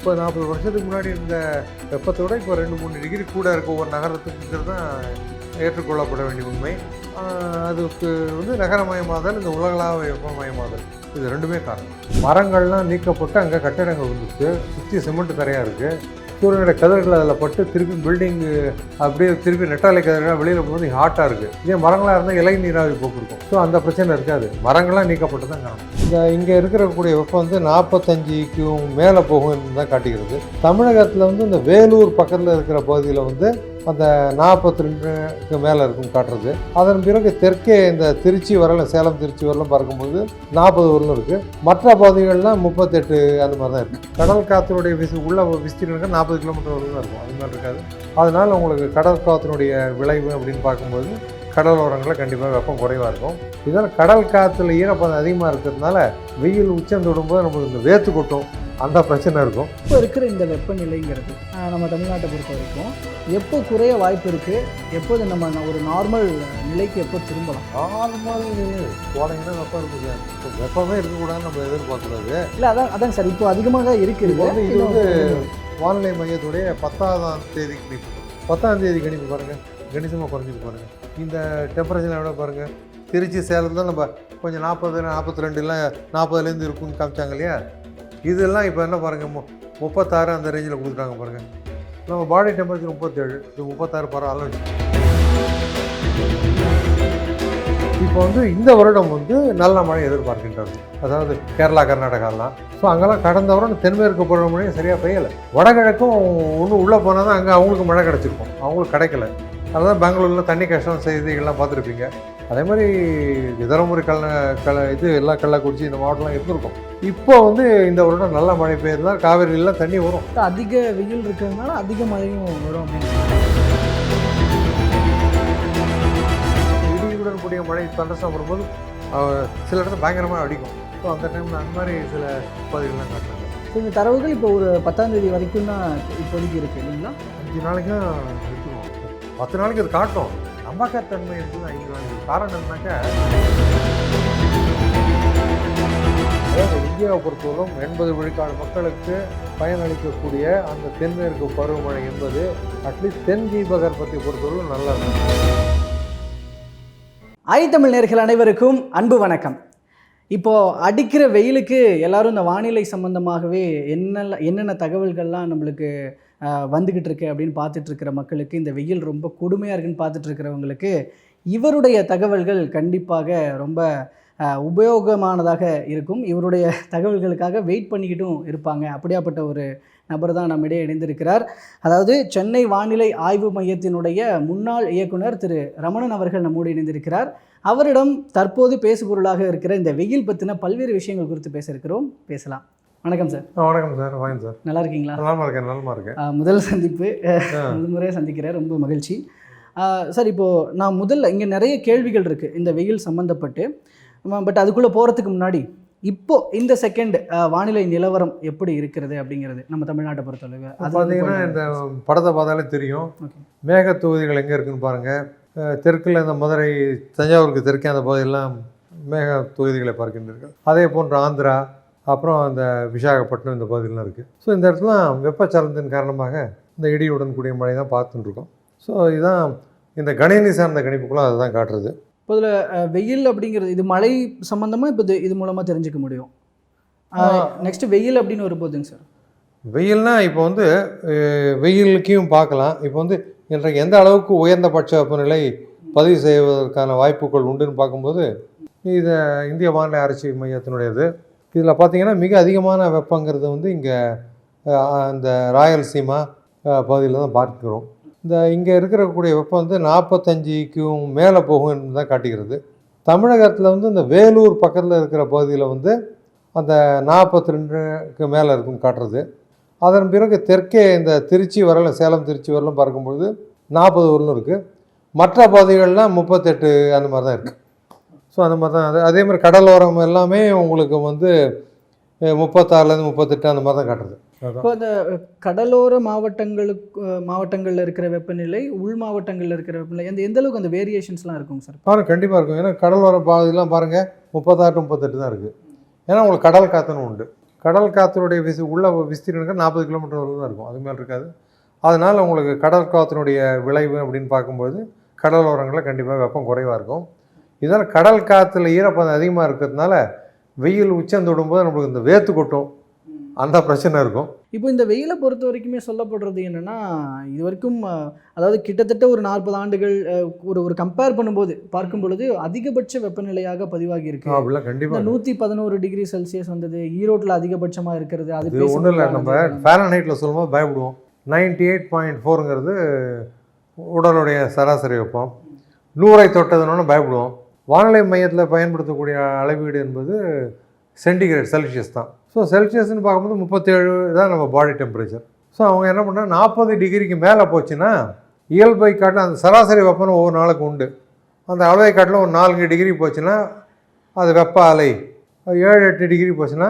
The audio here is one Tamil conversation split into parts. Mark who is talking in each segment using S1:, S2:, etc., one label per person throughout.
S1: முப்பது நாற்பது வருஷத்துக்கு முன்னாடி இருந்த வெப்பத்தோடு இப்போ ரெண்டு மூணு டிகிரி கூட இருக்க ஒவ்வொரு நகரத்துக்குங்கிறது தான் ஏற்றுக்கொள்ளப்பட வேண்டிய உண்மை. அதுக்கு வந்து நகரமயமாதல் இந்த உலகளாவிய வெப்பமயமாதல் இது ரெண்டுமே காரணம். மரங்கள்லாம் நீக்கப்பட்டு அங்கே கட்டிடங்கள் வந்துச்சு சுற்றி சிமெண்ட் தரையாக இருக்குது சூரியனுடைய கதிர்கள் அதில் பட்டு திருப்பி பில்டிங்கு அப்படியே திருப்பி நெட்டாலை கதிர்கள் வெளியில் போகும்போது ஹாட்டாக இருக்குது இதே மரங்களாக இருந்தால் இலை நீராவி போக்கு இருக்கும். ஸோ அந்த பிரச்சனை இருக்காது. மரங்கள்லாம் நீக்கப்பட்டு தான் காணும். இந்த இங்கே இருக்கக்கூடிய வெப்பம் வந்து நாற்பத்தஞ்சுக்கும் மேலே போகும் தான் காட்டுகிறது தமிழகத்தில் வந்து இந்த வேலூர் பக்கத்தில் இருக்கிற பகுதியில் வந்து அந்த நாற்பத்தி ரெண்டுக்கு மேலே இருக்கும் காட்டுறது. அதன் பிறகு தெற்கே இந்த திருச்சி வரலாம் சேலம் திருச்சி வரலாம் பார்க்கும்போது நாற்பது வரலும் இருக்குது மற்ற பகுதிகள்லாம் முப்பத்தெட்டு அந்த மாதிரி தான் இருக்குது கடல் காற்றினுடைய விசி உள்ள விஸ்தீர்ணம் நாற்பது கிலோமீட்டர் வரலும் இருக்கும். அது மாதிரி இருக்காது. அதனால் உங்களுக்கு கடல் காற்றினுடைய விளைவு அப்படின்னு பார்க்கும்போது கடலோரங்களில் கண்டிப்பாக வெப்பம் குறைவாக இருக்கும். இதனால் கடல் காற்றுல ஈரப்பதம் அதிகமாக இருக்கிறதுனால வெயில் உச்சம் தொடும்போது நம்மளுக்கு இந்த வேத்து கொட்டும். அந்த பிரச்சனை இருக்கும்.
S2: இப்போ இருக்கிற இந்த வெப்பநிலைங்கிறது நம்ம தமிழ்நாட்டை பொறுத்த வரைக்கும் எப்போ குறைய வாய்ப்பு இருக்குது எப்போது நம்ம ஒரு நார்மல் நிலைக்கு எப்போ திரும்பலாம்?
S1: நார்மல் போனீங்கன்னா வெப்பம் இருக்குது இப்போ வெப்பமே இருக்கக்கூடாதுன்னு நம்ம எதிர்பார்க்கக்கூடாது.
S2: இல்லை அதான் அதான் சார் இப்போ அதிகமாக இருக்குது.
S1: இது வந்து வானிலை மையத்துடைய பத்தாம் தேதி கணிப்பு. பத்தாம் தேதி கணிப்பு பாருங்கள் கணிசமாக குறைஞ்சிட்டு பாருங்கள் இந்த டெம்பரேச்சர் விட பாருங்கள் திருச்சி சேலம் தான் நம்ம கொஞ்சம் நாற்பது நாற்பத்தி ரெண்டுலாம் நாற்பதுலேருந்து இருக்குன்னு காமிச்சாங்க இல்லையா? இதெல்லாம் இப்போ என்ன பாருங்கள் மு முப்பத்தாறு அந்த ரேஞ்சில் கொடுத்துட்டாங்க பாருங்கள் நம்ம பாடி டெம்பரேச்சர் முப்பத்தேழு இது முப்பத்தாறு பரவாயில்ல இப்போ வந்து இந்த வருடம் வந்து நல்ல மழை எதிர்பார்க்கின்றது அதாவது கேரளா கர்நாடகாலாம். ஸோ அங்கெல்லாம் கடந்த வருடம் தென்மேற்கு பருவமழையும் சரியாக பெய்யலை. வடகிழக்கும் ஒன்று உள்ளே போனால் தான் அங்கே அவங்களுக்கு மழை கிடச்சிருக்கும். அவங்களுக்கு கிடைக்கல. அதுதான் பெங்களூரில் தண்ணி கஷ்டம் செய்திகள்லாம் பார்த்துருப்பீங்க. அதே மாதிரி இதரமுறை கல்ல கல இது எல்லா கள்ளக்குறிச்சி இந்த மாவட்டம்லாம் இருந்திருக்கும். இப்போ வந்து இந்த வருடம் நல்ல மழை பெய்யுதுனா காவிரியிலாம் தண்ணி வரும்.
S2: அதிக வெயில் இருக்கிறதுனால அதிக மழையும் வரும் அப்படின்னு
S1: இடியுடன் கூடிய மழை தண்டசம் வரும்போது சில இடத்துல பயங்கரமாக அடிக்கும். ஸோ அந்த டைமில் அந்த மாதிரி சில பகுதிகள்லாம் காட்டுறாங்க.
S2: ஸோ இந்த தரவுகள் இப்போ ஒரு பத்தாம் தேதி வரைக்கும் தான் இப்போதைக்கு இருக்குது இல்லைங்களா?
S1: அஞ்சு நாளைக்கும் இருக்குவோம் பத்து நாளைக்கு அது காட்டும். நம்பகத்தன்மை இருக்குது ஐந்து நாளைக்கு. காரணம் என்னன்னாக்கா இந்தியாவை பொறுத்தவரைக்கும் எண்பது விழுக்காடு மக்களுக்கு பயனளிக்கக்கூடிய அந்த தென்மேற்கு பருவமழை என்பது அட்லீஸ்ட் தென் தீபகற்பத்தை பொறுத்தவரைக்கும் நல்லது. இருக்கும்
S2: ஐ தமிழ் நேர்கள் அனைவருக்கும் அன்பு வணக்கம். இப்போது அடிக்கிற வெயிலுக்கு எல்லோரும் இந்த வானிலை சம்பந்தமாகவே என்னெல்லாம் என்னென்ன தகவல்கள்லாம் நம்மளுக்கு வந்துக்கிட்டு இருக்கு அப்படின்னு பார்த்துட்ருக்கிற மக்களுக்கு இந்த வெயில் ரொம்ப கொடுமையாக இருக்குன்னு பார்த்துட்ருக்கிறவங்களுக்கு இவருடைய தகவல்கள் கண்டிப்பாக ரொம்ப உபயோகமானதாக இருக்கும். இவருடைய தகவல்களுக்காக வெயிட் பண்ணிக்கிட்டும் இருப்பாங்க. அப்படியாப்பட்ட ஒரு நபர் தான் நம்மிடையே இணைந்திருக்கிறார். அதாவது சென்னை வானிலை ஆய்வு மையத்தினுடைய முன்னாள் இயக்குனர் திரு ரமணன் அவர்கள் நம்மோடு இணைந்திருக்கிறார். அவரிடம் தற்போது பேசுபொருளாக இருக்கிற இந்த வெயில் பற்றின பல்வேறு விஷயங்கள் குறித்து பேச இருக்கிறோம். பேசலாம். வணக்கம் சார்.
S1: வணக்கம் சார். வாங்க சார்.
S2: நல்லா இருக்கீங்களா?
S1: நலமா இருக்கேன் நலமா இருக்கேன்.
S2: முதல் சந்திப்பு. முதல் முறையாக சந்திக்கிறேன் ரொம்ப மகிழ்ச்சி. சார் இப்போது நான் முதல்ல இங்கே நிறைய கேள்விகள் இருக்குது இந்த வெயில் சம்மந்தப்பட்டு பட் அதுக்குள்ளே போகிறதுக்கு முன்னாடி இப்போ இந்த செகண்ட் வானிலை நிலவரம் எப்படி இருக்கிறது அப்படிங்கிறது நம்ம தமிழ்நாட்டை பொறுத்தளவு. அது
S1: பார்த்தீங்கன்னா இந்த படத்தை பார்த்தாலே தெரியும். மேக தொகுதிகள் எங்கே இருக்குன்னு பாருங்கள் தெற்கில் இந்த மதுரை தஞ்சாவூருக்கு தெற்கே அந்த பகுதியெல்லாம் மேக தொகுதிகளை பார்க்கின்றீர்கள். அதே போன்று ஆந்திரா அப்புறம் அந்த விசாகப்பட்டினம் இந்த பகுதியெல்லாம் இருக்குது ஸோ இந்த இடத்துல வெப்பச்சலனத்தின் காரணமாக இந்த இடியுடன் கூடிய மழை தான் பார்த்துட்டு இருக்கோம். ஸோ இதுதான் இந்த கணினி சார்ந்த கணிப்புக்குள்ள அதுதான் காட்டுறது.
S2: இப்போ இதில் வெயில் அப்படிங்கிறது இது மழை சம்மந்தமாக இப்போ இது இது மூலமாக தெரிஞ்சுக்க முடியும்? நெக்ஸ்ட் வெயில் அப்படின்னு வரும்போதுங்க சார்.
S1: வெயில்னா இப்போ வந்து வெயிலுக்கையும் பார்க்கலாம். இப்போ வந்து இன்றைக்கு எந்த அளவுக்கு உயர்ந்தபட்ச வெப்பநிலை பதிவு செய்வதற்கான வாய்ப்புகள் உண்டுன்னு பார்க்கும்போது இது இந்திய வானிலை ஆராய்ச்சி மையத்தினுடையது. இதில் பார்த்தீங்கன்னா மிக அதிகமான வெப்பங்கிறது வந்து இங்கே அந்த ராயல்சீமா பகுதியில் தான் பார்க்கிறோம். இந்த இங்கே இருக்கக்கூடிய வெப்பம் வந்து நாற்பத்தஞ்சிக்கும் மேலே போகும்னு தான் காட்டுகிறது தமிழகத்தில் வந்து இந்த வேலூர் பக்கத்தில் இருக்கிற பகுதியில் வந்து அந்த நாற்பத்தி ரெண்டுக்கு மேலே இருக்கும் காட்டுறது. அதன் பிறகு தெற்கே இந்த திருச்சி வரலும் சேலம் திருச்சி வரலும் பார்க்கும்பொழுது நாற்பது வரலும் இருக்குது மற்ற பகுதிகள்லாம் முப்பத்தெட்டு அந்த மாதிரி தான் இருக்குது ஸோ அந்த மாதிரி தான். அது அதே மாதிரி கடலோரம் எல்லாமே உங்களுக்கு வந்து முப்பத்தாறுலேருந்து முப்பத்தெட்டு அந்த மாதிரி தான் காட்டுறது.
S2: இப்போ இந்த கடலோர மாவட்டங்களுக்கு மாவட்டங்களில் இருக்கிற வெப்பநிலை உள் மாவட்டங்களில் இருக்கிற வெப்பநிலை அந்த எந்த அளவுக்கு அந்த வேரியேஷன்ஸ்லாம் இருக்குங்க சார்?
S1: பாருங்க கண்டிப்பாக இருக்கும். ஏன்னா கடலோர பகுதியெலாம் பாருங்கள் முப்பத்தாறு முப்பத்தெட்டு தான் இருக்குது ஏன்னா உங்களுக்கு கடல் காற்றுன்னு உண்டு. கடல் காற்றினுடைய விசி உள்ள விஸ்தீர்ணம் நாற்பது கிலோமீட்டர் தான் இருக்கும். அது மேலே இருக்காது. அதனால் உங்களுக்கு கடல் காற்றினுடைய விளைவு அப்படின்னு பார்க்கும்போது கடலோரங்களில் கண்டிப்பாக வெப்பம் குறைவாக இருக்கும். இதனால் கடல் காற்றுல ஈரப்பதம் அதிகமாக இருக்கிறதுனால வெயில் உச்சம் தொடும்போது நம்மளுக்கு இந்த வேத்து கொட்டும். அந்த பிரச்சனை இருக்கும்.
S2: இப்போ இந்த வெயிலை பொறுத்த வரைக்குமே சொல்லப்படுறது என்னன்னா இது வரைக்கும் அதாவது கிட்டத்தட்ட ஒரு நாற்பது ஆண்டுகள் ஒரு ஒரு கம்பேர் பண்ணும்போது பார்க்கும் பொழுது அதிகபட்ச வெப்பநிலையாக பதிவாகி இருக்கு.
S1: அப்படிலாம் கண்டிப்பாக
S2: நூற்றி பதினோரு டிகிரி செல்சியஸ் வந்தது ஈரோட்டில் அதிகபட்சமாக இருக்கிறது அது
S1: ஒன்றும் இல்லை நம்ம ஃபேரன்ஹைட்டில் சொல்லும்போது பயப்படுவோம். நைன்டி எயிட் பாயிண்ட் ஃபோருங்கிறது உடலுடைய சராசரி வெப்பம். நூறை தொட்டதுன்னு பயப்படுவோம். வானிலை மையத்தில் பயன்படுத்தக்கூடிய அளவீடு என்பது சென்டிகிரேட் செல்சியஸ் தான். ஸோ செல்சியஸ்னு பார்க்கும்போது முப்பத்தேழு தான் நம்ம பாடி டெம்பரேச்சர் ஸோ அவங்க என்ன பண்ணால் நாற்பது டிகிரிக்கு மேலே போச்சுன்னா இயல்பை காட்டில் அந்த சராசரி வெப்பம் ஒவ்வொரு நாளுக்கு உண்டு. அந்த அளவை காட்டில் ஒரு நான்கு டிகிரி போச்சுன்னா அது வெப்ப அலை. ஏழு எட்டு டிகிரி போச்சுன்னா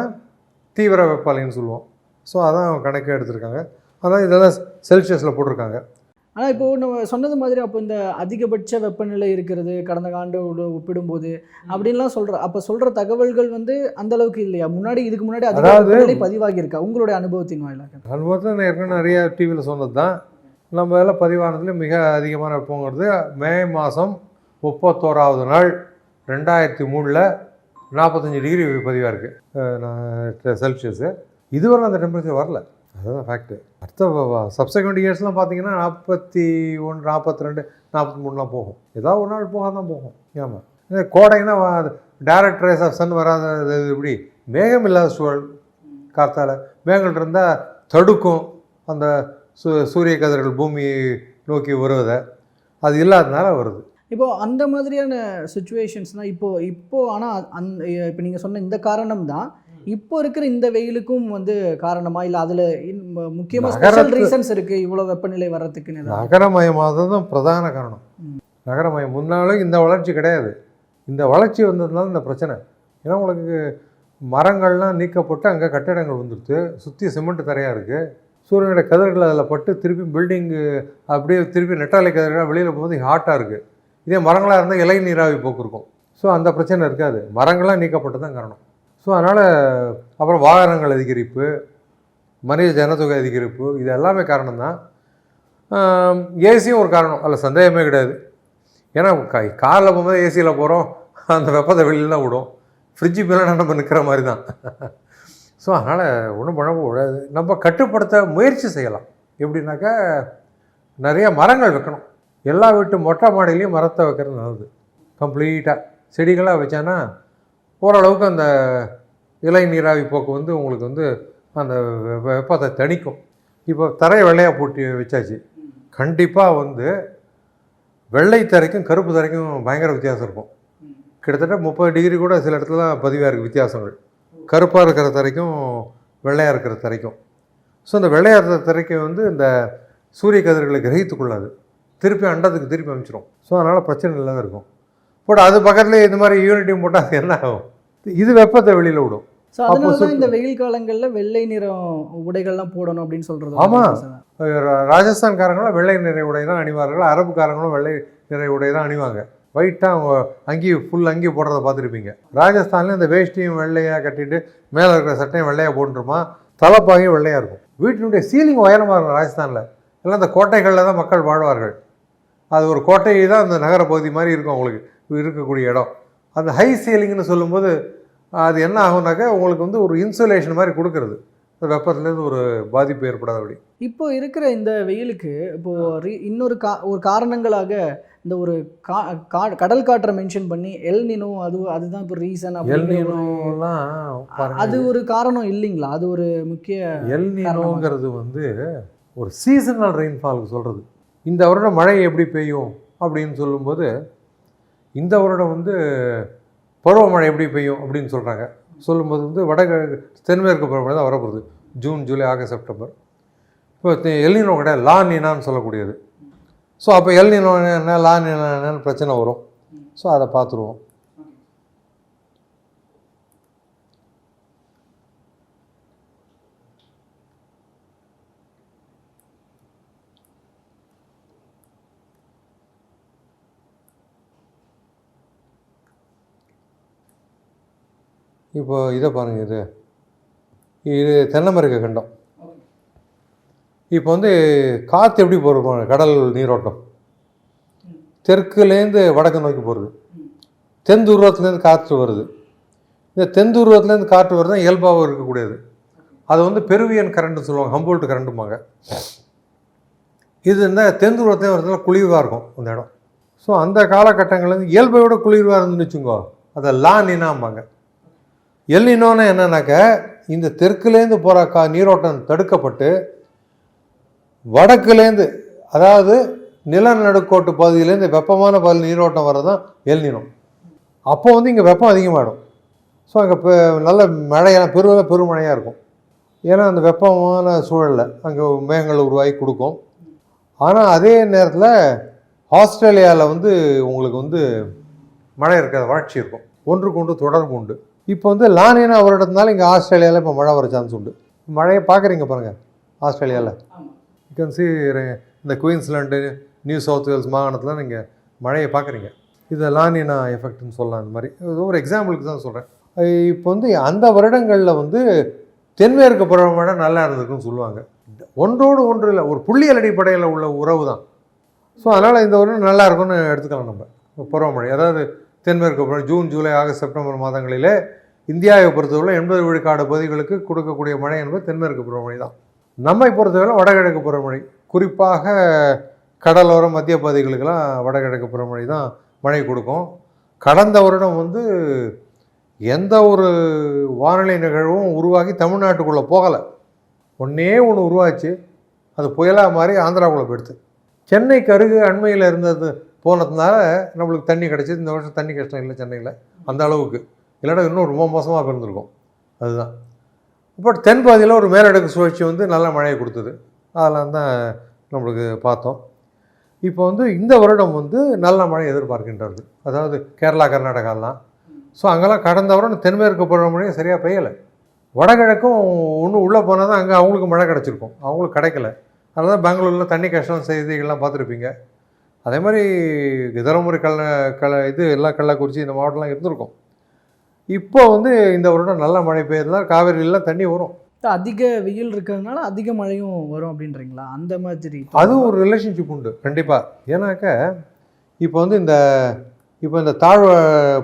S1: தீவிர வெப்ப அலைன்னு சொல்லுவோம். ஸோ அதான் அவங்க கணக்கு எடுத்திருக்காங்க. அதான் இதெல்லாம் செல்சியஸில் போட்டிருக்காங்க.
S2: ஆனால் இப்போ நம்ம சொன்னது மாதிரி அப்போ இந்த அதிகபட்ச வெப்பநிலை இருக்கிறது கடந்த ஆண்டோடு ஒப்பிடும்போது அப்படின்லாம் சொல்ற அப்போ சொல்ற தகவல்கள் வந்து அந்த அளவுக்கு இல்லையா? முன்னாடி இதுக்கு முன்னாடி
S1: அதாவது-
S2: வெப்பநிலை பதிவாகி இருக்கா உங்களுடைய அனுபவத்தின் வாயிலாக.
S1: அனுபவத்தில் நான் ஏற்கனவே நிறைய டிவியில் சொன்னது தான் நம்ம எல்லாம் பதிவானதுல மிக அதிகமான வெப்பங்கிறது மே மாதம் முப்பத்தோராவது நாள் ரெண்டாயிரத்தி மூணில் நாற்பத்தஞ்சு டிகிரி பதிவாக இருக்குது செல்சியஸு இதுவரை அந்த டெம்பரேச்சர் வரல. அதுதான் ஃபேக்ட்டு அடுத்த சப்சக்வெண்ட் இயர்ஸ்லாம் பார்த்தீங்கன்னா நாற்பத்தி ஒன்று நாற்பத்தி ரெண்டு நாற்பத்தி மூணுலாம் போகும். ஏதாவது ஒரு நாள் போக தான் போகும். ஏமா? இந்த கோடைன்னா டேரக்ட் ரேஸ் ஆஃப் சன் வராத இப்படி எப்படி? மேகம் இல்லாத சூழல் காற்றால் மேகங்கள் இருந்தால் தடுக்கும் அந்த சூ சூரிய கதிர்கள் பூமியை நோக்கி வருவதை. அது இல்லாததுனால வருது.
S2: இப்போ அந்த மாதிரியான சுச்சுவேஷன்ஸ்னால் இப்போது இப்போது ஆனால் அந் இப்போ நீங்கள் சொன்ன இந்த காரணம் தான் இப்போ இருக்கிற இந்த வெயிலுக்கும் வந்து காரணமா இல்லை அதில் முக்கியமாக ஸ்பெஷல் ரீசன்ஸ் இருக்கு இவ்வளோ வெப்பநிலை வர்றதுக்குன்னு ஏதாவது?
S1: நகரமயமானதும் பிரதான காரணம். நகரமயம் முன்னாலும் இந்த வளர்ச்சி கிடையாது. இந்த வளர்ச்சி வந்ததுனால இந்த பிரச்சனை. ஏன்னா உங்களுக்கு மரங்கள்லாம் நீக்கப்பட்டு அங்கே கட்டடங்கள் வந்துடுது சுற்றி சிமெண்ட் தரையாக இருக்குது சூரியனுடைய கதிர்கள் அதில் பட்டு திருப்பி பில்டிங்கு அப்படியே திருப்பி நெட்டாலை கதிர்கள் வெளியில் போகும்போது ஹாட்டாக இருக்குது இதே மரங்களாக இருந்தால் இலை நீராவி போக்கு இருக்கும். ஸோ அந்த பிரச்சனை இருக்காது. மரங்கள்லாம் நீக்கப்பட்டு தான் காரணம். ஸோ அதனால் அப்புறம் வாகனங்கள் அதிகரிப்பு மனித ஜனத்தொகை அதிகரிப்பு இது எல்லாமே காரணம் தான் ஏசியும் ஒரு காரணம். அதில் சந்தேகமே கிடையாது. ஏன்னா கை காரில் போகும்போது ஏசியில் போகிறோம் அந்த வெப்பத்தை வெளியில் தான் விடும். ஃப்ரிட்ஜு மேலே நம்ம நிற்கிற மாதிரி தான் ஸோ அதனால் ஒன்றும் பண்ண கூடாது. நம்ம கட்டுப்படுத்த முயற்சி செய்யலாம். எப்படின்னாக்கா நிறைய மரங்கள் வைக்கணும். எல்லா வீட்டு மொட்டை மாடிலையும் மரத்தை வைக்கிறது நல்லது. கம்ப்ளீட்டாக செடிகளாக வச்சானா ஓரளவுக்கு அந்த இலை நீராவி போக்கு வந்து உங்களுக்கு வந்து அந்த வெ- வெப்பத்தை தணிக்கும். இப்போ தரையை வெள்ளையாக பூட்டி வச்சாச்சு. கண்டிப்பாக வந்து வெள்ளை தரைக்கும் கருப்பு தரைக்கும் பயங்கர வித்தியாசம் இருக்கும். கிட்டத்தட்ட முப்பது டிகிரி கூட சில இடத்துல பதிவாக இருக்குது வித்தியாசங்கள். கருப்பாக இருக்கிற தரைக்கும் வெள்ளையாக இருக்கிற தரைக்கும். ஸோ இந்த வெள்ளையாக இருக்கிற தரைக்கு வந்து இந்த சூரிய கதிர்களை கிரகித்துக் கொள்ளாது. திருப்பி அண்டத்துக்கு திருப்பி அமைச்சிரும். ஸோ அதனால் பிரச்சனை இல்லாத இருக்கும். பட் அது பக்கத்துலேயே இந்த மாதிரி யூனிட்டியும் போட்டால் அது என்ன ஆகும்? இது வெப்பத்தை வெளியில் விடும்.
S2: ஸோ அதனால இந்த வெயில் காலங்களில் வெள்ளை நிறம் உடைகள்லாம் போடணும் அப்படின்னு சொல்றது
S1: ஆமா.
S2: வந்து
S1: ரா- ராஜஸ்தான்காரங்களும் வெள்ளை நிறை உடை தான் அணிவார்கள். அரபுக்காரங்களும் வெள்ளை நிறை உடை தான் அணிவாங்க. ஒயிட்டாக அவங்க அங்கி ஃபுல் அங்கி போடுறத பார்த்துருப்பீங்க. ராஜஸ்தான்ல இந்த வேஷ்டியும் வெள்ளையாக கட்டிட்டு மேலே இருக்கிற சட்டையும் வெள்ளையாக போட்டுருமா? தலைப்பாகையும் வெள்ளையாக இருக்கும். வீட்டினுடைய சீலிங் உயரமாக இருக்கும் ராஜஸ்தானில். எல்லாம் இந்த கோட்டைகளில் தான் மக்கள் வாழ்வார்கள். அது ஒரு கோட்டை தான் அந்த நகர பகுதி மாதிரி இருக்கும் அவங்களுக்கு. இருக்கக்கூடிய இடம். அந்த ஹை சீலிங்னு சொல்லும்போது அது என்ன ஆகும்னாக்கா உங்களுக்கு வந்து ஒரு இன்சுலேஷன் மாதிரி கொடுக்கறது. வெப்பத்துலேருந்து ஒரு பாதிப்பு ஏற்படாதபடி
S2: இப்போ இருக்கிற இந்த வெயிலுக்கு இப்போ re- இன்னொரு கா ஒரு காரணங்களாக இந்த ஒரு கா கா- கடல் காற்றை மென்ஷன் பண்ணி எல் நினோ அது அதுதான் இப்போ ரீசன்
S1: எல்நீனோலாம்
S2: அது ஒரு காரணம் இல்லைங்களா? அது ஒரு முக்கிய
S1: எல்நீனோங்கிறது வந்து ஒரு சீசனல் ரெயின்ஃபாலுக்கு சொல்கிறது இந்த வருடம் மழை எப்படி பெய்யும் அப்படின்னு சொல்லும்போது இந்த வருடம் வந்து பருவமழை எப்படி பெய்யும் அப்படின்னு சொல்கிறாங்க சொல்லும்போது வந்து வடகிழக்கு தென்மேற்கு பருவமழை தான் வரப்போகுது. June July August September. இப்போ எல்னினோ கிடையாது லா நீனான்னு சொல்லக்கூடியது. ஸோ அப்போ எல்னினோ என்ன லா நீனா என்னன்னு பிரச்சனை வரும். ஸோ அதை பார்த்துருவோம். இப்போ இதை பாருங்கள் இது. இது தென்னமெரிக்க கண்டம். இப்போ வந்து காற்று எப்படி போகிறது கடல் நீரோட்டம். தெற்குலேருந்து வடக்கு நோக்கி போகிறது தென் துருவத்துலேருந்து காற்று வருது. இந்த தென் துருவத்துலேருந்து காற்று வருது தான் இயல்பாகவும் இருக்கக்கூடியது. அது வந்து பெருவியன் கரண்ட்னு சொல்லுவாங்க ஹம்போல்ட் கரண்ட்டுமாங்க இது இந்த தென் துருவத்துலேயே வரதுல குளிர்வாக இருக்கும் அந்த இடம். ஸோ அந்த காலகட்டங்கள்லேருந்து இயல்பை விட குளிர்வாக இருந்துச்சுங்கோ. அதை லா நினாம்பாங்க எல்லினோன்னு என்னன்னாக்க இந்த தெற்குலேருந்து போகிற கா நீரோட்டம் தடுக்கப்பட்டு வடக்குலேருந்து அதாவது நிலநடுக்கோட்டு பகுதியிலேருந்து வெப்பமான பகுதியில் நீரோட்டம் வர்றது தான் எல்நினம் அப்போ வந்து இங்கே வெப்பம் அதிகமாகிடும் ஸோ அங்கே இப்போ நல்ல மழையான பெரு பெருமழையாக இருக்கும். ஏன்னா அந்த வெப்பமான சூழலில் அங்கே மேகங்கள் உருவாகி கொடுக்கும். ஆனால் அதே நேரத்தில் ஆஸ்திரேலியாவில் வந்து உங்களுக்கு வந்து மழை இருக்கிற வறட்சி இருக்கும். ஒன்றுக்கு ஒன்று தொடர்பு உண்டு. இப்போ வந்து லானினா வருடத்தினால இங்கே ஆஸ்திரேலியாவில் இப்போ மழை வர சான்ஸ் உண்டு. மழையை பார்க்குறீங்க பாருங்கள் ஆஸ்திரேலியாவில் யூ கேன் சி இந்த குயின்ஸ்லாண்டு நியூ சவுத் வேல்ஸ் மாகாணத்தில் நீங்கள் மழையை பார்க்குறீங்க. இது லானினா எஃபெக்ட்னு சொல்லலாம் இந்த மாதிரி. ஒரு எக்ஸாம்பிளுக்கு தான் சொல்கிறேன் இப்போ வந்து அந்த வருடங்களில் வந்து தென்மேற்கு பருவமழை நல்லா இருந்திருக்குன்னு சொல்லுவாங்க. ஒன்றோடு ஒன்று இல்லை ஒரு புள்ளியல் அடிப்படையில் உள்ள உறவு தான் ஸோ அதனால் இந்த வருடம் நல்லா இருக்கும்னு எடுத்துக்கலாம் நம்ம. பருவமழை. அதாவது தென்மேற்கு ஜூன் ஜூலை ஆகஸ்ட் செப்டம்பர் மாதங்களிலே இந்தியாவை பொறுத்தவரை எண்பது விழுக்காடு பகுதிகளுக்கு கொடுக்கக்கூடிய மழை என்பது தென்மேற்கு பருவமழை தான். நம்மை பொறுத்தவரை வடகிழக்கு பருவமழை குறிப்பாக கடலோரம் மத்திய பகுதிகளுக்கெல்லாம் வடகிழக்கு பருவமழை தான் மழை கொடுக்கும். கடந்த வருடம் வந்து எந்த ஒரு வானிலை நிகழ்வும் உருவாகி தமிழ்நாட்டுக்குள்ளே போகலை. ஒன்றே ஒன்று உருவாச்சு. அது புயலாக மாறி ஆந்திராவுக்குள்ளே போயிடுது சென்னைக்கு அருகு அண்மையில் இருந்தது போனதுனால நம்மளுக்கு தண்ணி கிடச்சிது. இந்த வருஷம் தண்ணி கஷ்டம் இல்லை சென்னையில். அந்த அளவுக்கு. இல்லைன்னா இன்னும் ரொம்ப மோசமாக பிறந்திருக்கும். அதுதான். இப்போ தென் பகுதியில் ஒரு மேலடுக்கு சுழற்சி வந்து நல்ல மழையை கொடுத்தது. அதெல்லாம் தான் நம்மளுக்கு பார்த்தோம். இப்போ வந்து இந்த வருடம் வந்து நல்ல மழை எதிர்பார்க்கின்றது அதாவது கேரளா கர்நாடகாலாம். ஸோ அங்கெல்லாம் கடந்த வருடம் தென்மேற்கு பருவமழையும் சரியாக பெய்யலை. வடகிழக்கும் ஒன்று உள்ளே போனால் தான் அங்கே அவங்களுக்கு மழை கிடச்சிருக்கும். அவங்களுக்கு கிடைக்கல. அதனால தான் பெங்களூரில் தண்ணி கஷ்டம் செய்திகள்லாம் பார்த்துருப்பீங்க. அதே மாதிரி தருமபுரி கள்ள கள்ள இது எல்லாம் கள்ளக்குறிச்சி இந்த மாவட்டம்லாம் இருந்திருக்கும். இப்போ வந்து இந்த வருடம் நல்ல மழை பெய்யறதுனால காவேரியிலாம் தண்ணி வரும்.
S2: அதிக வெயில் இருக்கிறதுனால அதிக மழையும் வரும் அப்படின்றீங்களா? அந்த மாதிரி
S1: அது ஒரு ரிலேஷன்ஷிப் உண்டு கண்டிப்பாக ஏன்னாக்க இப்போ வந்து இந்த இப்போ இந்த தாழ்வு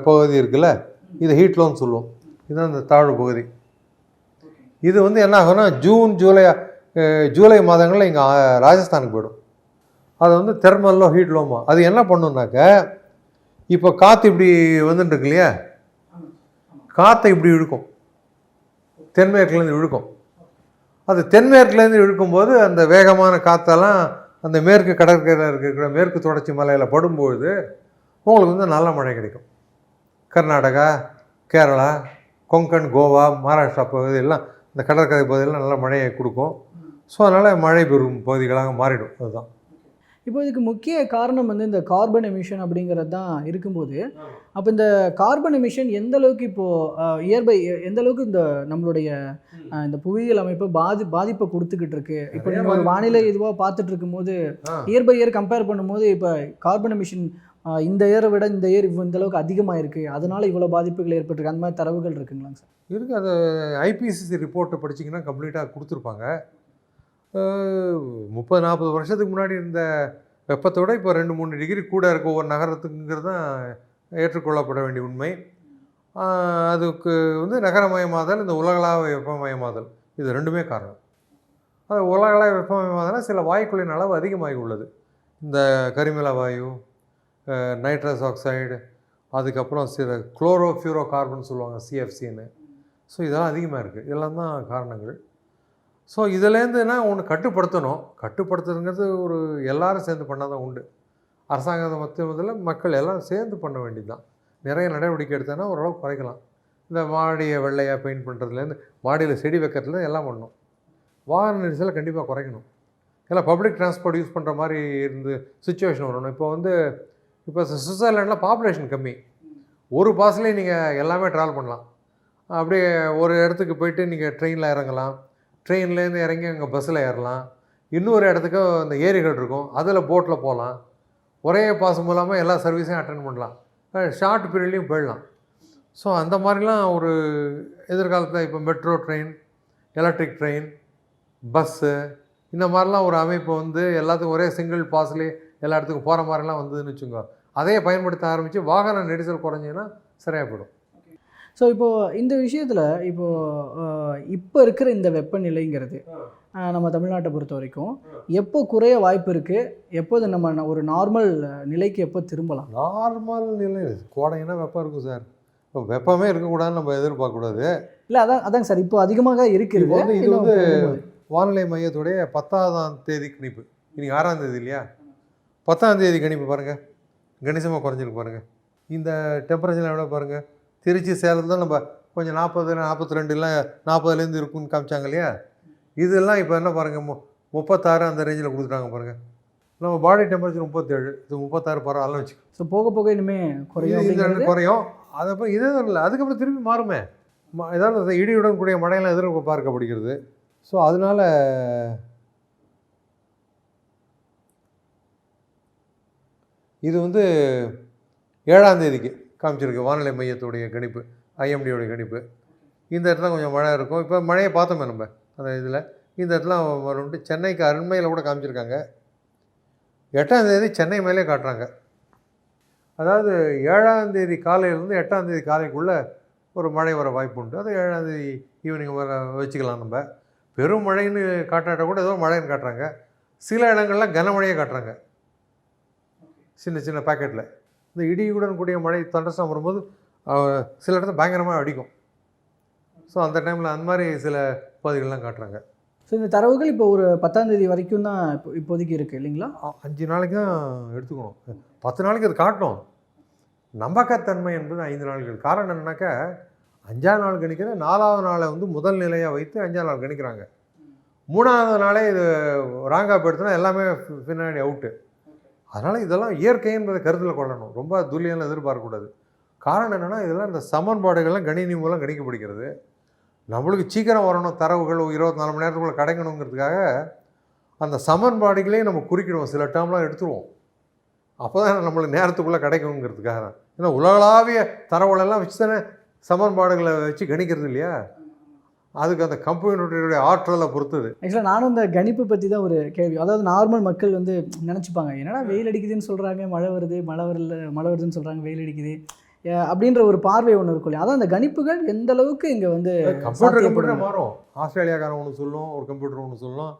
S1: பகுதி இருக்குல்ல இது ஹீட் லோன் சொல்லுவோம். இதுதான் இந்த தாழ்வு பகுதி. இது வந்து என்ன ஆகும்னா ஜூன் ஜூலை ஜூலை மாதங்களில் இங்கே ராஜஸ்தானுக்கு போயிடும். அது வந்து தெர்மல்லோ ஹீட்லோமா அது என்ன பண்ணுனாக்க இப்போ காற்று இப்படி வந்துட்டுருக்கு இல்லையா காற்றை இப்படி இழுக்கும். தென்மேற்குலேருந்து இழுக்கும். அது தென்மேற்குலேருந்து இழுக்கும்போது அந்த வேகமான காற்றெல்லாம் அந்த மேற்கு கடற்கரையில் இருக்கிற மேற்கு தொடர்ச்சி மலையில் படும்பொழுது உங்களுக்கு வந்து நல்ல மழை கிடைக்கும். கர்நாடகா கேரளா கொங்கன் கோவா மகாராஷ்டிரா பகுதியெல்லாம் இந்த கடற்கரை பகுதியெல்லாம் நல்ல மழையை கொடுக்கும். ஸோ அதனால் மழை பெறும் பகுதிகளாக மாறிடும். அதுதான்.
S2: இப்போ இதுக்கு முக்கிய காரணம் வந்து இந்த கார்பன் எமிஷன் அப்படிங்கிறது தான் இருக்கும்போது அப்போ இந்த கார்பன் எமிஷன் எந்த அளவுக்கு இப்போது இயர்பை எந்த அளவுக்கு இந்த நம்மளுடைய இந்த புவியியல் அமைப்பு பாதி பாதிப்பை கொடுத்துக்கிட்டு இருக்கு. இப்போ நீங்கள் ஒரு வானிலை இதுவாக பார்த்துட்டு இருக்கும்போது இயர் பை இயர் கம்பேர் பண்ணும்போது இப்போ கார்பன் எமிஷன் இந்த இயரை விட இந்த இயர் இந்த அளவுக்கு அதிகமாக இருக்குது அதனால இவ்வளோ பாதிப்புகள் ஏற்பட்டிருக்கு. அந்த மாதிரி தரவுகள் இருக்குங்களாங்க சார்?
S1: இருக்குது அது ஐபிசிசி ரிப்போர்ட்டை படிச்சிங்கன்னா கம்ப்ளீட்டாக கொடுத்துருப்பாங்க. முப்பது நாற்பது வருஷத்துக்கு முன்னாடி இருந்த வெப்பத்தோடு இப்போ ரெண்டு மூணு டிகிரி கூட இருக்க ஒவ்வொரு நகரத்துக்குங்கிறது தான் ஏற்றுக்கொள்ளப்பட வேண்டிய உண்மை. அதுக்கு வந்து நகரமயமாதல் இந்த உலகளாவிய வெப்பமயமாதல் இது ரெண்டுமே காரணம். அது உலகளாவிய வெப்பமயமாதல் சில வாயுக்களின் அளவு அதிகமாகி உள்ளது. இந்த கரிமல வாயு நைட்ரஸ் ஆக்சைடு அதுக்கப்புறம் சில குளோரோ ஃபியூரோ கார்பன் சொல்லுவாங்க சிஎஃப்சின்னு ஸோ இதெல்லாம் அதிகமாக இருக்குது இதெல்லாம் தான் காரணங்கள். ஸோ இதுலேருந்துனா ஒன்று கட்டுப்படுத்தணும்? கட்டுப்படுத்துறதுங்கிறது ஒரு எல்லாரும் சேர்ந்து பண்ணால் தான் உண்டு அரசாங்கத்தை முதல்ல மக்கள் எல்லாம் சேர்ந்து பண்ண வேண்டியது தான் நிறைய நடவடிக்கை எடுத்தோன்னா ஓரளவுக்கு குறைக்கலாம். இந்த மாடியை வெள்ளையாக பெயிண்ட் பண்ணுறதுலேருந்து மாடியில் செடி வைக்கிறதுலேருந்து எல்லாம் பண்ணணும். வாகன நெரிசலை கண்டிப்பாக குறைக்கணும். எல்லாம் பப்ளிக் டிரான்ஸ்போர்ட் யூஸ் பண்ணுற மாதிரி இருந்து சுச்சுவேஷன் வரணும். இப்போ வந்து இப்போ சுவிட்சர்லாண்டில் பாப்புலேஷன் கம்மி. ஒரு பாஸ்லேயே நீங்கள் எல்லாமே ட்ராவல் பண்ணலாம். அப்படியே ஒரு இடத்துக்கு போயிட்டு நீங்கள் ட்ரெயினில் இறங்கலாம். ட்ரெயின்லேருந்து இறங்கி அங்கே பஸ்ஸில் ஏறலாம். இன்னொரு இடத்துக்கு அந்த ஏரிகள் இருக்கும். அதில் போட்டில் போகலாம். ஒரே பாஸ் மூலமாக எல்லா சர்வீஸையும் அட்டன் பண்ணலாம். ஷார்ட் பீரியட்லேயும் போயிடலாம். ஸோ அந்த மாதிரிலாம் ஒரு எதிர்காலத்தில் இப்போ metro train electric train bus இந்த மாதிரிலாம் ஒரு அமைப்பு வந்து எல்லாத்துக்கும் ஒரே சிங்கிள் பாஸ்லேயே எல்லா இடத்துக்கும் போகிற மாதிரிலாம் வந்ததுன்னு வச்சுக்கோங்க. அதையே பயன்படுத்த ஆரம்பித்து வாகன நெரிசல் குறைஞ்சின்னா சரியாக போயிடும்.
S2: ஸோ இப்போது இந்த விஷயத்தில் இப்போது இப்போ இருக்கிற இந்த வெப்பநிலைங்கிறது நம்ம தமிழ்நாட்டை பொறுத்த வரைக்கும் எப்போ குறைய வாய்ப்பு இருக்குது எப்போது நம்ம ஒரு நார்மல் நிலைக்கு எப்போ திரும்பலாம்?
S1: நார்மல் நிலை கோடைன்னா வெப்பம் இருக்கும் சார். இப்போ வெப்பமே இருக்கக்கூடாதுன்னு நம்ம எதிர்பார்க்கக்கூடாது.
S2: இல்லை அதான் அதாங்க சார். இப்போ அதிகமாக இருக்கிறது
S1: இப்போ வந்து இது வந்து. வானிலை மையத்துடைய பத்தாம் தேதி கணிப்பு. இன்னைக்கு ஆறாம் தேதி இல்லையா? பத்தாம் தேதி கணிப்பு பாருங்கள் கணிசமாக குறைஞ்சிருக்கு பாருங்கள் இந்த டெம்பரேச்சர் எவ்வளோ பாருங்கள் திருச்சி சேலம் தான் நம்ம கொஞ்சம் நாற்பது நாற்பத்தி ரெண்டுலாம் நாற்பதுலேருந்து இருக்குன்னு காமிச்சாங்க இல்லையா? இதெல்லாம் இப்போ என்ன பாருங்கள் மு முப்பத்தாறு அந்த ரேஞ்சில் கொடுத்துட்டாங்க பாருங்கள் நம்ம பாடி டெம்பரேச்சர் முப்பத்தேழு இது முப்பத்தாறு பரவாயில்ல வச்சுக்கோ.
S2: ஸோ போக போக இனிமே குறையும்
S1: குறையும். அதுக்கப்புறம் இதே இல்லை. அதுக்கப்புறம் திரும்பி மாறுமே. ஏதாவது இடியுடன் கூடிய மழையெல்லாம் எதிர்ப்பு பார்க்கப்படுகிறது ஸோ அதனால இது வந்து ஏழாம் தேதிக்கு. காமிச்சிருக்கு. வானிலை மையத்துடைய கணிப்பு ஐஎம்டியோடைய கணிப்பு. இந்த இடத்துல கொஞ்சம் மழை இருக்கும். இப்போ மழையை பார்த்தோமே நம்ம அந்த இதில். இந்த இடத்துல வரும்ட்டு சென்னைக்கு அண்மையில் கூட காமிச்சிருக்காங்க. எட்டாம் தேதி சென்னை மேலே காட்டுறாங்க. அதாவது ஏழாம் தேதி காலையிலேருந்து எட்டாம் தேதி காலைக்குள்ளே ஒரு மழை வர வாய்ப்பு உண்டு. அது ஏழாம் தேதி ஈவினிங் வர வச்சுக்கலாம் நம்ம. பெரும் மழைன்னு காட்டாட்ட கூட ஏதோ மழைன்னு காட்டுறாங்க. சில இடங்கள்லாம் கனமழையை காட்டுறாங்க. சின்ன சின்ன பாக்கெட்டில் இந்த இடியுடன் கூடிய மழை தண்டஸ்டாம் வரும்போது சில இடத்துல பயங்கரமாக அடிக்கும். ஸோ அந்த டைமில் அந்த மாதிரி சில பகுதிகள்லாம் காட்டுறாங்க.
S2: ஸோ இந்த தரவுகள் இப்போ ஒரு பத்தாம் தேதி வரைக்கும் தான் இப்போ இப்போதைக்கு இருக்குது இல்லைங்களா?
S1: அஞ்சு நாளைக்கு தான் எடுத்துக்கணும். பத்து நாளைக்கு அது காட்டும் நம்பகத்தன்மை என்பது ஐந்து நாட்கள் காரணம் என்னன்னாக்கா அஞ்சாவது நாள் கணிக்கிறது நாலாவது நாளை வந்து முதல் நிலையாக வைத்து அஞ்சாவது நாள் கணிக்கிறாங்க. மூணாவது நாளே இது ராங்கா போயிடுச்சுன்னா எல்லாமே பின்னாடி அவுட்டு அதனால் இதெல்லாம் இயற்கை என்பதை கருத்தில் கொள்ளணும். ரொம்ப துல்லியம் எதிர்பார்க்கக்கூடாது. காரணம் என்னென்னா இதெல்லாம் இந்த சமன்பாடுகள்லாம் கணினி மூலம் கணிக்கப்படுகிறது. நம்மளுக்கு சீக்கிரம் வரணும். தரவுகள் இருபத்தி நாலு மணி நேரத்துக்குள்ளே கிடைக்கணுங்கிறதுக்காக அந்த சமன்பாடுகளே நம்ம குறிக்கிடுவோம். சில டேர்ம்லாம் எடுத்துருவோம். அப்போ தான் நம்மளுக்கு நேரத்துக்குள்ளே கிடைக்குங்கிறதுக்காக தான். ஏன்னா உலகளாவிய தரவுகளெல்லாம் வச்சு தானே சமன்பாடுகளை வச்சு கணிக்கிறது இல்லையா? அதுக்கு அந்த கம்ப்யூட்டருடைய ஆற்றலை பொறுத்தது.
S2: ஆக்சுவலாக நானும் இந்த கணிப்பு பற்றி தான் ஒரு கேள்வி. அதாவது நார்மல் மக்கள் வந்து நினச்சிப்பாங்க என்னடா வெயில் அடிக்குதுன்னு சொல்கிறாங்க மழை வருது மழை வரல மழை வருதுன்னு சொல்கிறாங்க வெயில் அடிக்குது. அப்படின்ற ஒரு பார்வை ஒன்று இருக்கும் இல்லையா? அதான் அந்த கணிப்புகள் எந்த அளவுக்கு இங்கே வந்து
S1: கம்ப்யூட்டர்? கம்ப்யூட்டர் மாறும். ஆஸ்திரேலியாக்காரன் ஒன்று சொல்லும் ஒரு கம்ப்யூட்டர் ஒன்று சொல்லும்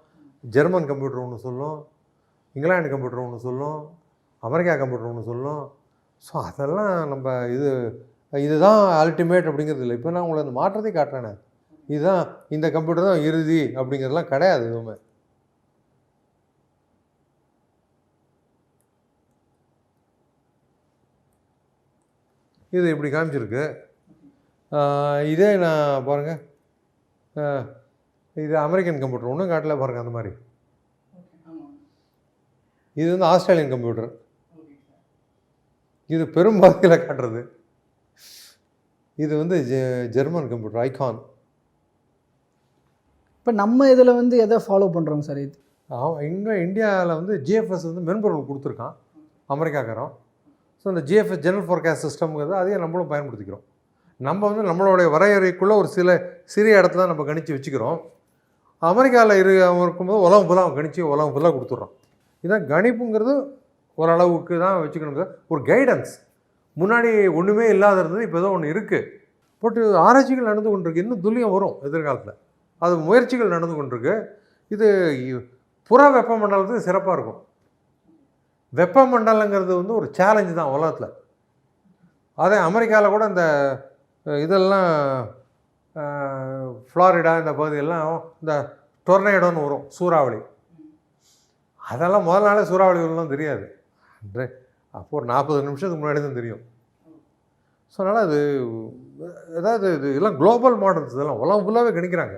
S1: ஜெர்மன் கம்ப்யூட்டர் ஒன்று சொல்லும் இங்கிலாந்து கம்ப்யூட்டர் ஒன்று சொல்லும் அமெரிக்கா கம்ப்யூட்டர் ஒன்று சொல்லும். ஸோ அதெல்லாம் நம்ம இது இதுதான் அல்டிமேட் அப்படிங்கிறது இல்லை. இப்போ நான் உங்களை அந்த மாற்றத்தை காட்டுறேனே. இதுதான் இந்த கம்ப்யூட்டர் தான் இறுதி அப்படிங்கிறதுலாம் கிடையாது எதுவுமே. இது இப்படி காமிச்சிருக்கு. இதே நான் பாருங்கள் இது அமெரிக்கன் கம்ப்யூட்டர் ஒன்றும் காட்டல பாருங்கள் அந்த மாதிரி. இது வந்து ஆஸ்திரேலியன் கம்ப்யூட்டர் இது பெரும் காட்டுறது. இது வந்து ஜெ- ஜெர்மன் கம்ப்யூட்டர் ஐகான்
S2: இப்போ நம்ம இதில் வந்து எதை ஃபாலோ பண்ணுறோங்க சார்? இது
S1: இங்கே இந்தியாவில் வந்து ஜிஎஃப்எஸ் வந்து மென்பொருள் கொடுத்துருக்கான் அமெரிக்காக்காரன். ஸோ அந்த ஜிஎஃப்எஸ் ஜெனரல் ஃபோர்காஸ்ட் சிஸ்டம்ங்கிறது அதையே நம்மளும் பயன்படுத்திக்கிறோம். நம்ம வந்து நம்மளுடைய வரையறைக்குள்ளே ஒரு சில சிறிய இடத்துல நம்ம கணித்து வச்சுக்கிறோம். அமெரிக்காவில் இரு அவன் இருக்கும்போது உலகம் ஃபுல்லாக அவன் கணிச்சு உலகம் ஃபுல்லாக கொடுத்துட்றான். இதான் கணிப்புங்கிறது ஓரளவுக்கு தான் வச்சுக்கணுங்க. ஒரு கைடன்ஸ் முன்னாடி ஒன்றுமே இல்லாத இருந்தது இப்போ ஏதோ ஒன்று இருக்குது பட் ஆராய்ச்சிகள் நடந்து கொண்டிருக்கு. இன்னும் துல்லியம் வரும் எதிர்காலத்தில். அது முயற்சிகள் நடந்து கொண்டிருக்கு. இது புற வெப்பமண்டலத்துக்கு சிறப்பாக இருக்கும். வெப்பமண்டலங்கிறது வந்து ஒரு சேலஞ்சு தான் உலகத்தில். அதே அமெரிக்காவில் கூட இந்த இதெல்லாம் ஃப்ளாரிடா இந்த பகுதியெல்லாம் இந்த டொர்னேடோன்னு வரும் சூறாவளி. அதெல்லாம் முதல் நாளே சூறாவளி தெரியாது. அன்றே அப்போ ஒரு நாற்பது நிமிஷத்துக்கு முன்னாடி தான் தெரியும். ஸோ அதனால் அது அதாவது இது எல்லாம் குளோபல் மாடல்ஸ் இதெல்லாம் உலகம் ஃபுல்லாகவே கணிக்கிறாங்க.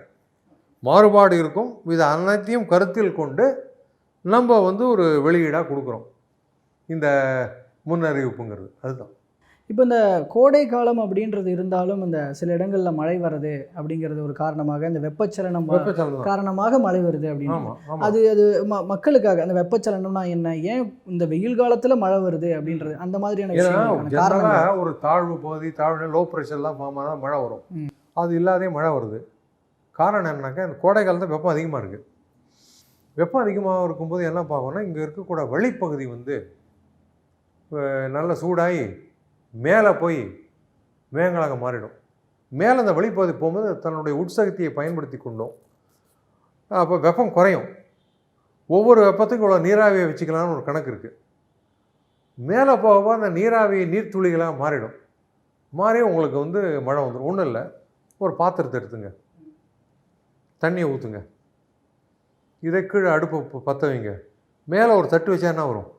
S1: மாறுபாடு இருக்கும். இது அனைத்தையும் கருத்தில் கொண்டு நம்ம வந்து ஒரு வெளியீடாக கொடுக்குறோம். இந்த முன்னறிவிப்புங்கிறது. அதுதான்.
S2: இப்போ இந்த கோடை காலம் அப்படின்றது இருந்தாலும் இந்த சில இடங்களில் மழை வருது அப்படிங்கிறது ஒரு காரணமாக இந்த வெப்பச்சலனம் காரணமாக மழை வருது அப்படின்னு. அது அது ம- மக்களுக்காக அந்த வெப்பச்சலனம்னா என்ன? ஏன் இந்த வெயில் காலத்துல மழை வருது அப்படின்றது? அந்த மாதிரியான
S1: ஜெனரலாக ஒரு தாழ்வு பகுதி தாழ்வு லோ ப்ரெஷர்லாம் மழை வரும். அது இல்லாதே மழை வருது. காரணம் என்னன்னாக்கா இந்த கோடை காலத்தில் வெப்பம் அதிகமாக இருக்குது வெப்பம் அதிகமாக இருக்கும்போது என்ன பார்க்கணும்னா இங்கே இருக்கக்கூட வழிப்பகுதி வந்து நல்ல சூடாகி மேலே போய் மேகங்களாக மாறிடும். மேலே அந்த வழிப்பகுதி போகும்போது தன்னுடைய உட்சக்தியை பயன்படுத்தி கொண்டோம். அப்போ வெப்பம் குறையும். ஒவ்வொரு வெப்பத்துக்கும் இவ்வளோ நீராவியை வச்சுக்கலாம்னு ஒரு கணக்கு இருக்குது மேலே போக அந்த நீராவி நீர்த்துளிகளாக மாறிடும். மாறி உங்களுக்கு வந்து மழை வந்துடும் ஒன்றும் இல்லை. ஒரு பாத்திரத்தை எடுத்துங்க. தண்ணியை ஊற்றுங்க இதை கீழே அடுப்பு பற்ற வைங்க. மேலே ஒரு தட்டு வச்சா என்ன வரும்?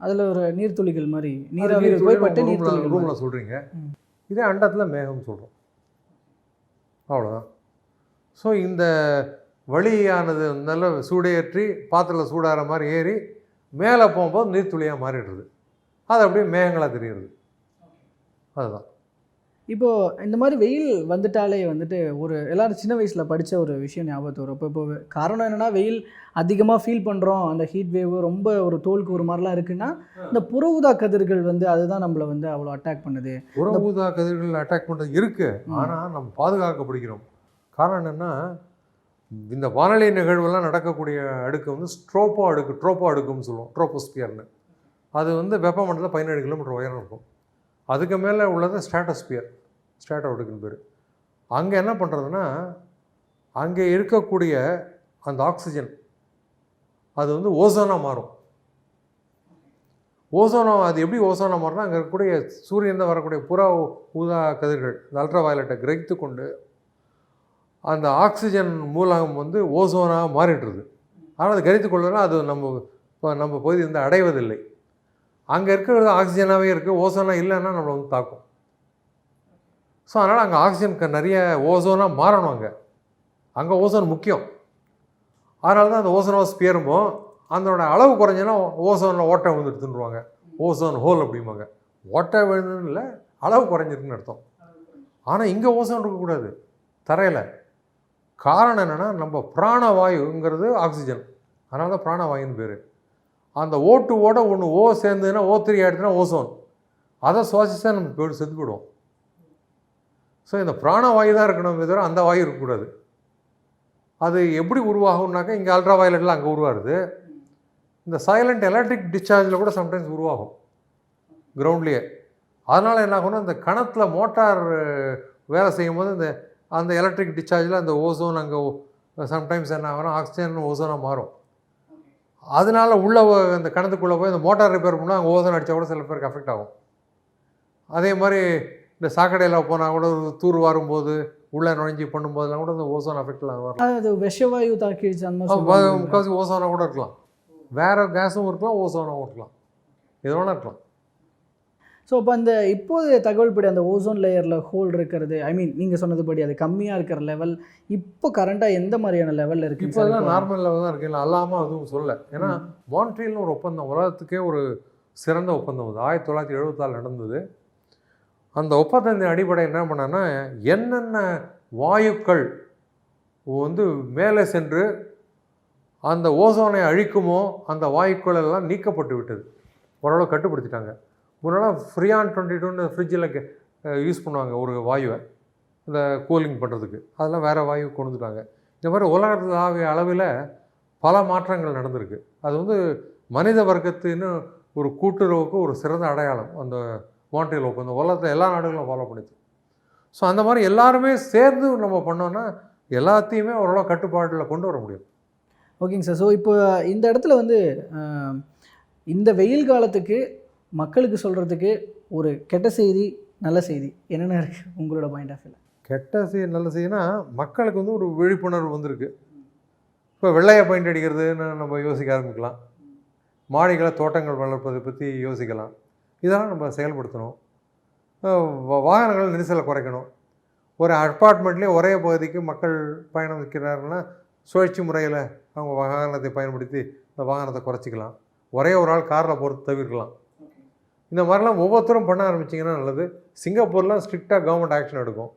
S2: அதில் ஒரு நீர்த்துளிகள் மாதிரி நீராவி போய் பட்டு நீர்த்துளிகள் மாதிரி.
S1: ரூமில் சொல்கிறீங்க. இதே அண்டத்தில் மேகம்னு சொல்கிறோம் அவ்வளோதான் ஸோ இந்த வழியானது நல்ல சூடேற்றி பாத்திரத்தில் சூடாகிற மாதிரி ஏறி மேலே போகும்போது நீர்த்துளியாக மாறிடுறது. அது அப்படியே மேகங்களாக தெரியுது அதுதான்.
S2: இப்போ இந்த மாதிரி வெயில் வந்துட்டாலே வந்துட்டு ஒரு எல்லாரும் சின்ன வயசில் படித்த ஒரு விஷயம் ஞாபகத்து வரும். இப்போ இப்போ காரணம் என்னன்னா வெயில் அதிகமாக ஃபீல் பண்ணுறோம் அந்த ஹீட் வேவ் ரொம்ப ஒரு தோலுக்கு ஒரு மாதிரிலாம் இருக்குன்னா இந்த புற ஊதா கதிர்கள் வந்து அதுதான் நம்மளை வந்து அவ்வளோ அட்டாக் பண்ணுது.
S1: புற ஊதா கதிர்கள் அட்டாக் பண்ணுறது இருக்குது ஆனால் நம்ம பாதுகாக்கப்படுகிறோம். காரணம் என்னென்னா இந்த வானிலை நிகழ்வெல்லாம் நடக்கக்கூடிய அடுக்கு வந்து ஸ்ட்ரோப்போ அடுக்கு ட்ரோப்போ அடுக்குன்னு சொல்லுவோம். ட்ரோப்போஸ்பியர்னு அது வந்து வெப்பமண்டலத்தில் பதினேழு கிலோமீட்டர் உயரம் இருக்கும். அதுக்கு மேலே உள்ளது ஸ்ட்ராட்டோஸ்பியர் ஸ்ட்ராட்டோ அவுட்டுக்குன்னு பேர். அங்கே என்ன பண்ணுறதுன்னா அங்கே இருக்கக்கூடிய அந்த ஆக்சிஜன் அது வந்து ஓசோனாக மாறும். ஓசோனா அது எப்படி ஓசோனா மாறினா அங்கே இருக்கக்கூடிய சூரியன் வரக்கூடிய புறா ஊதா கதிர்கள் இந்த அல்ட்ரா வயலட்டை கிரகித்து கொண்டு அந்த ஆக்சிஜன் மூலகம் வந்து ஓசோனாக மாறிடுறது ஆனால் அது கரித்து கொள்ளனா அது நம்ம இப்போ நம்ம பகுதி வந்து அடைவதில்லை. அங்கே இருக்கிறது ஆக்சிஜனாகவே இருக்குது ஓசோனா இல்லைன்னா நம்மளை வந்து தாக்கும். ஸோ அதனால் அங்கே ஆக்சிஜனுக்கு நிறைய ஓசோனாக மாறணும் அங்கே. அங்கே ஓசோன் முக்கியம். அதனால தான் அந்த ஓசோன் ஹவுஸ் பேருமோ அதனோட அளவு குறைஞ்சனா ஓசோனில் ஓட்டை விழுந்துடுதுன்னுருவாங்க ஓசோன் ஹோல் அப்படிம்பாங்க. ஓட்டை விழுந்ததுன்னு இல்லை அளவு குறைஞ்சிருக்குன்னு அர்த்தம். ஆனால் இங்கே ஓசோன் இருக்கக்கூடாது. தரையில். காரணம் என்னென்னா நம்ம பிராணவாயுங்கிறது ஆக்சிஜன் அதனால தான் பிராணவாயுன்னு பேர். அந்த ஓட்டு ஓட ஒன்று ஓ சேர்ந்ததுன்னா ஓ த்ரீ ஆயிடுச்சுன்னா ஓசோன் அதை சுவாசிச்சா நம்ம போய்ட்டு செத்து போயிடுவோம். ஸோ இந்த பிராணவாயு தான் இருக்கணும் தவிர அந்த வாயு இருக்கக்கூடாது அது எப்படி உருவாகும்னாக்கா இங்கே அல்ட்ரா வயலட்லாம் அங்கே உருவாகுது. இந்த சைலண்ட் எலக்ட்ரிக் டிஸ்சார்ஜில் கூட சம்டைம்ஸ் உருவாகும். கிரவுண்ட்லேயே அதனால் என்ன ஆகும்னா இந்த கணத்தில் மோட்டார் வேலை செய்யும்போது இந்த அந்த எலக்ட்ரிக் டிஸ்சார்ஜில் அந்த ஓசோன் அங்கே சம்டைம்ஸ் என்ன ஆகும் ஆக்சிஜன் ஓசோனாக மாறும். அதனால உள்ள அந்த கணத்துக்குள்ளே போய் இந்த மோட்டார் ரிப்பேர் பண்ணால் அங்கே ஓசோன் அடித்தா கூட சில பேருக்கு அஃபெக்ட் ஆகும். அதே மாதிரி இந்த சாக்கடையில் போனால் கூட தூர் வரும்போது உள்ளே நுழைஞ்சி பண்ணும்போதெல்லாம் கூட இந்த ஓசோன் அஃபெக்ட்லாம் வரும்.
S2: அது விஷவாயு தாக்கிடுச்சு அந்த.
S1: முக்கால்வாசி ஓசோனாக கூட இருக்கலாம். வேறு கேஸும் இருக்கலாம் ஓசோனாகவும் இருக்கலாம். எது வேணா இருக்கலாம்.
S2: ஸோ அப்போ அந்த இப்போதைய தகவல் படி அந்த ஓசோன் லேயரில் ஹோல் இருக்கிறது ஐ மீன் நீங்கள் சொன்னதுபடி அது கம்மியாக இருக்கிற லெவல் இப்போ கரண்ட்டாக எந்த மாதிரியான லெவலில் இருக்கு
S1: இப்போ தான் நார்மல் லெவல் தான் இருக்கு. இல்லை அல்லாமல் அதுவும் சொல்லலை. ஏன்னா மான்ட்ரியல்னு ஒரு ஒப்பந்தம் உலகத்துக்கே ஒரு சிறந்த ஒப்பந்தம் அது. ஆயிரத்தி தொள்ளாயிரத்தி எழுபத்தாறு நடந்தது. அந்த ஒப்பந்தத்தின் அடிப்படை என்ன பண்ணனா என்னென்ன வாயுக்கள் வந்து மேலே சென்று அந்த ஓசோனை அழிக்குமோ அந்த வாயுக்கள் எல்லாம் நீக்கப்பட்டு விட்டது. ஓரளவு கட்டுப்படுத்திட்டாங்க. முன்னெல்லாம் ஃப்ரீயான் டுவெண்ட்டி டூன்னு ஃப்ரிட்ஜில் யூஸ் பண்ணுவாங்க ஒரு வாயுவை இந்த கூலிங் பண்ணுறதுக்கு. அதெல்லாம் வேறு வாயு கொண்டு வந்துட்டாங்க. இந்த மாதிரி உலகத்தில் ஆகிய அளவில் பல மாற்றங்கள் நடந்திருக்கு. அது வந்து மனித வர்க்கத்தின்னு ஒரு கூட்டுறவுக்கு ஒரு சிறந்த அடையாளம். அந்த மான்ட்ரியல் ஒப்பந்தம் உலகத்தில் எல்லா நாடுகளும் ஃபாலோ பண்ணிச்சு. ஸோ அந்த மாதிரி எல்லாருமே சேர்ந்து நம்ம பண்ணோன்னா எல்லாத்தையுமே ஓரளவு கட்டுப்பாட்டில் கொண்டு வர முடியும்.
S2: ஓகேங்க சார் ஸோ இப்போ இந்த இடத்துல வந்து இந்த வெயில் காலத்துக்கு மக்களுக்கு சொல்கிறதுக்கு ஒரு கெட்ட செய்தி நல்ல செய்தி என்னென்ன இருக்குது உங்களோட பாயிண்ட் ஆஃப் வியூவில்
S1: கெட்ட செய் நல்ல செய்யனா மக்களுக்கு வந்து ஒரு விழிப்புணர்வு வந்திருக்கு. இப்போ வெள்ளையை பெயிண்ட் அடிக்கிறதுன்னு நம்ம யோசிக்க ஆரம்பிக்கலாம். மாடிகளை தோட்டங்கள் வளர்ப்பதை பற்றி யோசிக்கலாம். இதெல்லாம் நம்ம செயல்படுத்தணும். வாகனங்கள் நெரிசலை குறைக்கணும். ஒரு அப்பார்ட்மெண்ட்லேயே ஒரே பகுதிக்கு மக்கள் பயணம் வைக்கிறாருன்னா சுழற்சி முறையில் அவங்க வாகனத்தை பயன்படுத்தி அந்த வாகனத்தை குறைச்சிக்கலாம். ஒரே ஒரு ஆள் காரில் போகிறது தவிர்க்கலாம். இந்த மாதிரிலாம் ஒவ்வொருத்தரும் பண்ண ஆரம்பிச்சிங்கன்னா நல்லது. சிங்கப்பூர்லாம் ஸ்ட்ரிக்டாக கவர்மெண்ட் ஆக்ஷன் எடுக்கும்.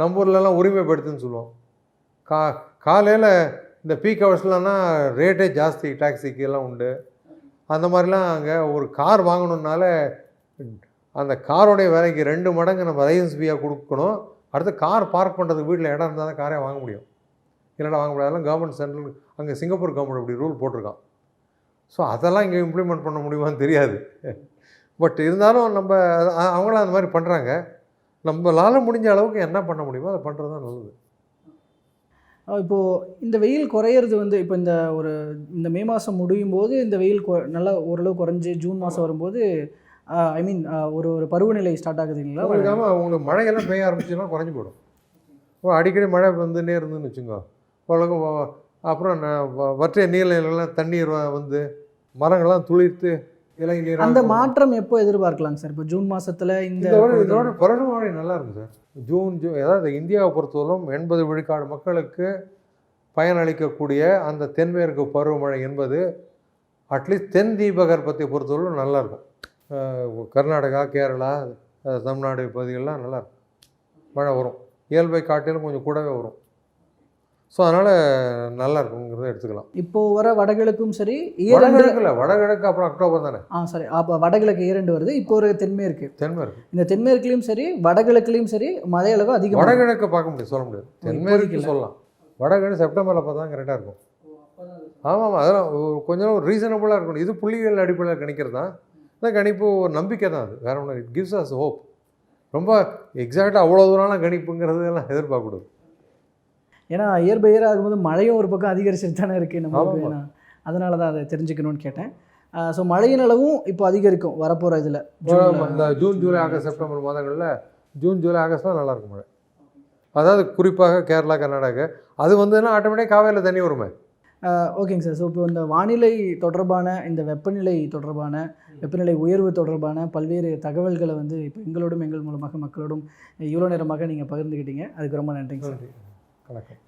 S1: நம்ம ஊர்லலாம் உரிமைப்படுத்துன்னு சொல்லுவோம். கா காலையில் இந்த பீக் ஹவர்ஸ்லனா ரேட்டே ஜாஸ்தி டாக்ஸிக்கு எல்லாம் உண்டு. அந்த மாதிரிலாம் அங்கே ஒரு கார் வாங்கணுன்னால அந்த காரோடைய விலைக்கு ரெண்டு மடங்கு நம்ம லைசன்ஸ் ஃபீயாக கொடுக்கணும். அடுத்து கார் பார்க் பண்ணுறதுக்கு வீட்டில் இடம் இருந்தால் தான் காரே வாங்க முடியும். இல்லைடா வாங்க முடியாதெல்லாம் கவர்மெண்ட் சென்ட்ரல் அங்கே சிங்கப்பூர் கவர்மெண்ட் அப்படி ரூல் போட்டிருக்கான். ஸோ அதெல்லாம் இங்கே இம்ப்ளிமெண்ட் பண்ண முடியுமான்னு தெரியாது. பட் இருந்தாலும் நம்ம அவங்களாம் அவங்களும் அந்த மாதிரி பண்ணுறாங்க நம்மளால் முடிஞ்ச அளவுக்கு என்ன பண்ண முடியுமோ அதை பண்ணுறது தான் நல்லது.
S2: இப்போது இந்த வெயில் குறையிறது வந்து இப்போ இந்த ஒரு இந்த மே மாதம் முடியும் போது இந்த வெயில் கொ நல்லா ஓரளவு குறைஞ்சி ஜூன் மாதம் வரும்போது ஐ மீன் ஒரு ஒரு பருவநிலை ஸ்டார்ட் ஆகுது இல்லைங்களா?
S1: உங்களுக்கு உங்களுக்கு மழையெல்லாம் பெய்ய ஆரம்பிச்சுன்னா குறைஞ்சி போயிடும். இப்போ அடிக்கடி மழை வந்துன்னே இருந்துன்னு வச்சுக்கோ. உலகம் அப்புறம் ந- வ- நீர்நிலைகள்லாம் தண்ணீர் வந்து மரங்கள்லாம் துளிர்த்து
S2: அந்த மாற்றம் எப்போ எதிர்பார்க்கலாங்க சார்? இப்போ ஜூன் மாசத்துல இந்த
S1: இதோட பருவமழை நல்லா இருக்கும் சார். ஜூன் ஜூ அதாவது இந்தியாவை பொறுத்தவரைக்கும் எண்பது விழுக்காடு மக்களுக்கு பயனளிக்கக்கூடிய அந்த தென்மேற்கு பருவமழை என்பது அட்லீஸ்ட் தென் தீபகற்பத்தை பொறுத்தவரைக்கும் நல்லா இருக்கும் அஹ் கர்நாடகா கேரளா தமிழ்நாடு பகுதிகளெலாம் நல்லா இருக்கும் மழை வரும். இயல்பை காட்டிலும் கொஞ்சம் கூடவே வரும். ஸோ அதனால் நல்லா இருக்குங்கிறத எடுத்துக்கலாம்.
S2: இப்போ வர வடகிழக்கும் சரி
S1: வடகிழக்குல வடகிழக்கு அப்புறம் அக்டோபர் தானே?
S2: ஆ சரி அப்போ வடகிழக்கு ஈரண்டு வருது இப்போ ஒரு தென்மேற்கு.
S1: தென்மேற்கு.
S2: இந்த தென்மேற்குலையும் சரி வடகிழக்குலையும் சரி மழை அளவு அதிகம்
S1: வடகிழக்கை பார்க்க முடியாது சொல்ல முடியாது. தென்மேற்கு சொல்லலாம். வடகிழக்கு செப்டம்பரில் பார்த்தா தான் கரெக்டாக இருக்கும். ஆமாம் ஆமாம் அதெல்லாம் கொஞ்சம் ஒரு ரீசனபுளாக இருக்கணும். இது புள்ளிகள் அடிப்படையில் கணிக்கிறது? தான் இந்த கணிப்பு ஒரு நம்பிக்கை தான் அது. வேற ஒன்று இட் கிவ்ஸ் அஸ் ஹோப் ரொம்ப எக்ஸாக்டாக அவ்வளோ தூரம்லாம் கணிப்புங்கிறது எல்லாம் எதிர்பார்க்கக்கூடாது.
S2: ஏன்னா இயர் பை இயர் ஆகும்போது மழையும் ஒரு பக்கம் அதிகரிச்சுட்டு தானே இருக்குது. நான் அதனால தான் அதை தெரிஞ்சுக்கணும்னு கேட்டேன். ஸோ மழையின் அளவும் இப்போ அதிகரிக்கும் வரப்போகிற இதில்.
S1: இந்த ஜூன் ஜூலை ஆகஸ்ட் செப்டம்பர் மாதங்களில் ஜூன் ஜூலை ஆகஸ்ட்லாம் நல்லா இருக்கும் மழை. அதாவது குறிப்பாக கேரளா கர்நாடகா அது வந்துன்னா ஆட்டோமேட்டிக் காவேரியில் தண்ணி வருமே.
S2: ஓகேங்க சார். ஸோ இப்போ இந்த வானிலை தொடர்பான இந்த வெப்பநிலை தொடர்பான வெப்பநிலை உயர்வு தொடர்பான பல்வேறு தகவல்களை வந்து இப்போ எங்களோடும் எங்கள் மூலமாக மக்களோடும் இவ்வளோ நேரமாக நீங்கள் பகிர்ந்துக்கிட்டீங்க அதுக்கு ரொம்ப நன்றிங்க சார்.
S1: வணக்கம்